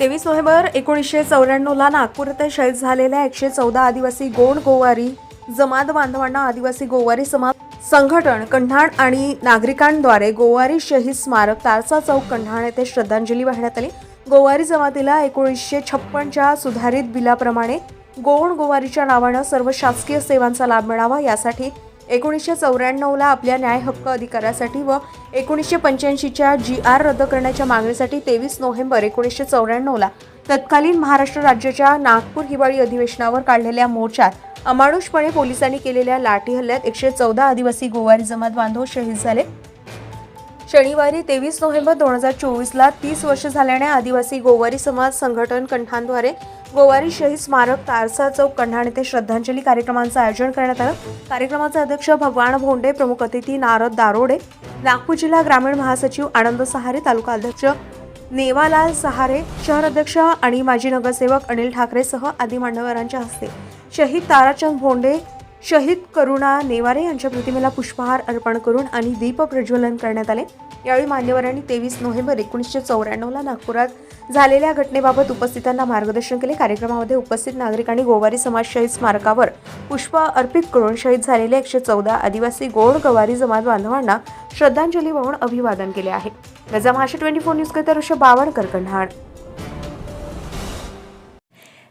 तेवीस नोव्हेंबर एकोणीसशे चौऱ्याण्णवला नागपूर येथे शहीद झालेल्या एकशे चौदा आदिवासी गोंड गोवारी जमात बांधवांना आदिवासी गोवारी समाज संघटन कन्हाण आणि नागरिकांद्वारे गोवारी शहीद स्मारक तारसा चौक कन्हाण येथे श्रद्धांजली वाहण्यात आली. गोवारी जमातीला एकोणीसशे छप्पनच्या सुधारित बिलाप्रमाणे गोंड गोवारीच्या नावानं सर्व शासकीय सेवांचा लाभ मिळावा यासाठी एकोणीसशे चौऱ्याण्णवला आपल्या न्याय हक्क अधिकारासाठी व एकोणीसशे पंच्याऐंशीच्या जी आर रद्द करण्याच्या मागणीसाठी तेवीस नोव्हेंबर एकोणीसशे चौऱ्याण्णवला तत्कालीन महाराष्ट्र राज्याच्या नागपूर हिवाळी अधिवेशनावर काढलेल्या मोर्चात अमानुषपणे पोलिसांनी केलेल्या लाठी हल्ल्यात एकशे चौदा आदिवासी गोवारी जमात बांधव शहीद झाले. शनिवारी तेवीस नोव्हेंबर दोन हजार चोवीसला तीस वर्ष झाल्याने आदिवासी गोवारी समाज संघटन कंठांद्वारे गोवारी शहीद स्मारक तारसा चौक कंढाण येथे श्रद्धांजली कार्यक्रमांचं आयोजन करण्यात आलं. कार्यक्रमाचे अध्यक्ष भगवान भोंडे प्रमुख अतिथी नारद दारोडे नागपूर जिल्हा ग्रामीण महासचिव आनंद सहारे तालुका अध्यक्ष नेवालाल सहारे शहर अध्यक्ष आणि माजी नगरसेवक अनिल ठाकरेसह आदी मान्यवरांच्या हस्ते शहीद ताराचंद भोंडे शहीद करुणा नेवारे यांच्या प्रतिमेला पुष्पहार अर्पण करून आणि दीप प्रज्वलन करण्यात आले. यावेळी मान्यवरांनी तेवीस नोव्हेंबर एकोणीसशे चौऱ्याण्णवला नागपुरात झालेल्या घटनेबाबत उपस्थितांना मार्गदर्शन केले. कार्यक्रमामध्ये उपस्थित नागरिकांनी गोवारी समाज शहीद स्मारकावर पुष्प अर्पित करून शहीद झालेले एकशे चौदा आदिवासी गोड गवारी जमात बांधवांना श्रद्धांजली वाहून अभिवादन केले आहे. Gaja Mahashe twenty four news करिता ऋषभ बावणकर कन्हाड.